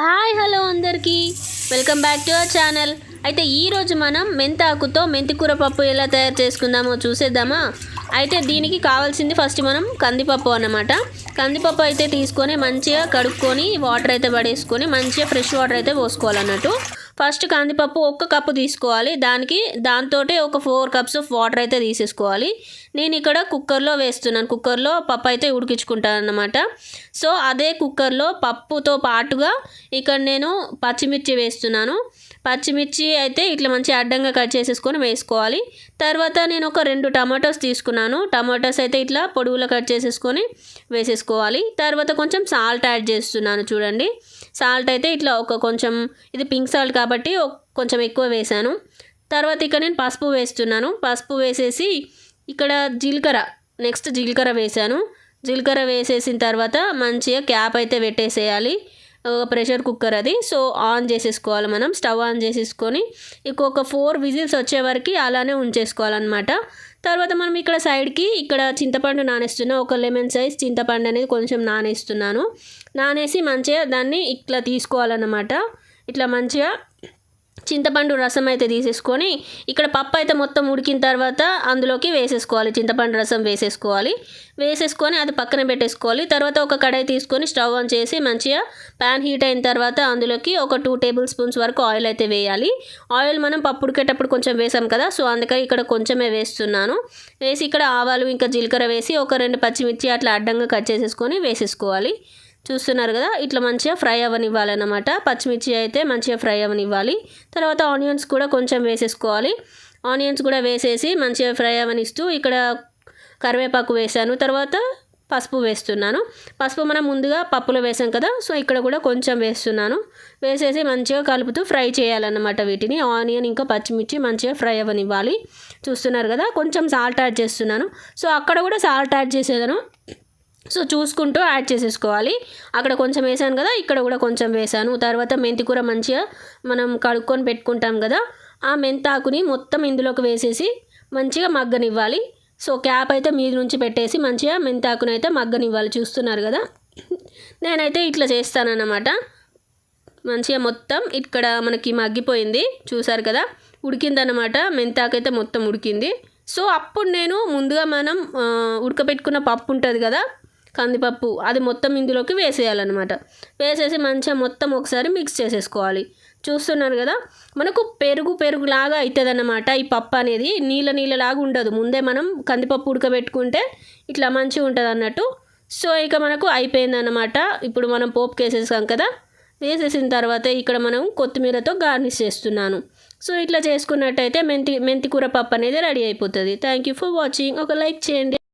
Hi hello అందరికీ. Welcome back to our channel. అయితే ఈరోజు మనం మెంతాకుతో మెంతికూర పప్పు ఎలా తయారు చేసుకుందామో చూసేద్దామా? అయితే దీనికి కావాల్సింది ఫస్ట్ మనం కందిపప్పు అన్నమాట. కందిపప్పు అయితే తీసుకొని మంచిగా కడుక్కొని వాటర్ అయితే పడేసుకొని మంచిగా ఫ్రెష్ వాటర్ అయితే పోసుకోవాలన్నట్టు. ఫస్ట్ కందిపప్పు ఒక్క కప్పు తీసుకోవాలి. దానికి దాంతో ఒక ఫోర్ కప్స్ ఆఫ్ వాటర్ అయితే తీసేసుకోవాలి. నేను ఇక్కడ కుక్కర్లో వేస్తున్నాను. కుక్కర్లో పప్పు అయితే ఉడికించుకుంటాను అన్నమాట సో అదే కుక్కర్లో పప్పుతో పాటుగా ఇక్కడ నేను పచ్చిమిర్చి వేస్తున్నాను. పచ్చిమిర్చి అయితే ఇట్లా మంచి అడ్డంగా కట్ చేసేసుకొని వేసుకోవాలి. తర్వాత నేను ఒక రెండు టమాటోస్ తీసుకున్నాను. టమాటోస్ అయితే ఇట్లా పొడుగులో కట్ చేసేసుకొని వేసేసుకోవాలి. తర్వాత కొంచెం సాల్ట్ యాడ్ చేస్తున్నాను చూడండి. సాల్ట్ అయితే ఇట్లా ఒక కొంచెం ఇది పింక్ సాల్ట్ కాబట్టి కొంచెం ఎక్కువ వేసాను. తర్వాత ఇక్కడ నేను పసుపు వేస్తున్నాను. పసుపు వేసేసి ఇక్కడ జీలకర్ర నెక్స్ట్ జీలకర్ర వేసాను. జీలకర్ర వేసేసిన తర్వాత మంచిగా క్యాప్ అయితే పెట్టేసేయాలి. ప్రెషర్ కుక్కర్ అది. సో ఆన్ చేసేసుకోవాలి మనం. స్టవ్ ఆన్ చేసేసుకొని ఇంకొక ఫోర్ విజిల్స్ వచ్చే వరకు అలానే ఉంచేసుకోవాలన్నమాట. తర్వాత మనం ఇక్కడ సైడ్కి ఇక్కడ చింతపండు నానేస్తున్నా. ఒక లెమన్ సైజ్ చింతపండు అనేది కొంచెం నానేస్తున్నాను. నానేసి మంచిగా దాన్ని ఇట్లా తీసుకోవాలన్నమాట. ఇట్లా మంచిగా చింతపండు రసం అయితే తీసేసుకొని ఇక్కడ పప్పు అయితే మొత్తం ఉడికిన తర్వాత అందులోకి వేసేసుకోవాలి. చింతపండు రసం వేసేసుకోవాలి. వేసేసుకొని అది పక్కన పెట్టేసుకోవాలి. తర్వాత ఒక కడాయి తీసుకొని స్టవ్ ఆన్ చేసి మంచిగా ప్యాన్ హీట్ అయిన తర్వాత అందులోకి ఒక టూ టేబుల్ స్పూన్స్ వరకు ఆయిల్ అయితే వేయాలి. ఆయిల్ మనం పప్పు ఉడికేటప్పుడు కొంచెం వేసాం కదా సో అందుకని ఇక్కడ కొంచెమే వేస్తున్నాను. వేసి ఇక్కడ ఆవాలు ఇంకా జీలకర్ర వేసి ఒక రెండు పచ్చిమిర్చి అట్లా అడ్డంగా కట్ చేసేసుకొని వేసేసుకోవాలి. చూస్తున్నారు కదా ఇట్లా మంచిగా ఫ్రై అవ్వనివ్వాలన్నమాట. పచ్చిమిర్చి అయితే మంచిగా ఫ్రై అవ్వనివ్వాలి. తర్వాత ఆనియన్స్ కూడా కొంచెం వేసేసుకోవాలి. ఆనియన్స్ కూడా వేసేసి మంచిగా ఫ్రై అవ్వనిస్తూ ఇక్కడ కరివేపాకు వేసాను. తర్వాత పసుపు వేస్తున్నాను. పసుపు మనం ముందుగా పప్పులో వేసాం కదా సో ఇక్కడ కూడా కొంచెం వేస్తున్నాను. వేసేసి మంచిగా కలుపుతూ ఫ్రై చేయాలన్నమాట వీటిని. ఆనియన్ ఇంకా పచ్చిమిర్చి మంచిగా ఫ్రై అవ్వనివ్వాలి. చూస్తున్నారు కదా కొంచెం సాల్ట్ యాడ్ చేస్తున్నాను. సో అక్కడ కూడా సాల్ట్ యాడ్ చేసేదాను సో చూసుకుంటూ యాడ్ చేసేసుకోవాలి. అక్కడ కొంచెం వేసాను కదా ఇక్కడ కూడా కొంచెం వేసాను. తర్వాత మెంతికూర మంచిగా మనం కడుక్కొని పెట్టుకుంటాం కదా ఆ మెంతాకుని మొత్తం ఇందులోకి వేసేసి మంచిగా మగ్గనివ్వాలి. సో క్యాప్ అయితే మీద నుంచి పెట్టేసి మంచిగా మెంతాకుని అయితే మగ్గనివ్వాలి. చూస్తున్నారు కదా? నేనైతే ఇట్లా చేస్తానన్నమాట. మంచిగా మొత్తం ఇక్కడ మనకి మగ్గిపోయింది. చూసారు కదా? ఉడికిందనమాట మెంతాకైతే మొత్తం ఉడికింది. సో అప్పుడు నేను ముందుగా మనం ఉడకబెట్టుకున్న పప్పు ఉంటుంది కదా కందిపప్పు అది మొత్తం ఇందులోకి వేసేయాలన్నమాట. వేసేసి మంచిగా మొత్తం ఒకసారి మిక్స్ చేసేసుకోవాలి. చూస్తున్నారు కదా? మనకు పెరుగు పెరుగులాగా అవుతుంది అన్నమాట ఈ పప్పు అనేది నీళ్ళ నీళ్ళలాగా ఉండదు. ముందే మనం కందిపప్పు ఉడకబెట్టుకుంటే ఇట్లా మంచిగా ఉంటుంది అన్నట్టు సో ఇక మనకు అయిపోయిందన్నమాట. ఇప్పుడు మనం పోపు వేసేసాం కదా? వేసేసిన తర్వాత ఇక్కడ మనం కొత్తిమీరతో గార్నిష్ చేస్తున్నాను. సో ఇట్లా చేసుకున్నట్టయితే మెంతి మెంతికూర పప్పు అనేది రెడీ అయిపోతుంది. థ్యాంక్ యూ ఫర్ వాచింగ్ ఒక లైక్ చేయండి.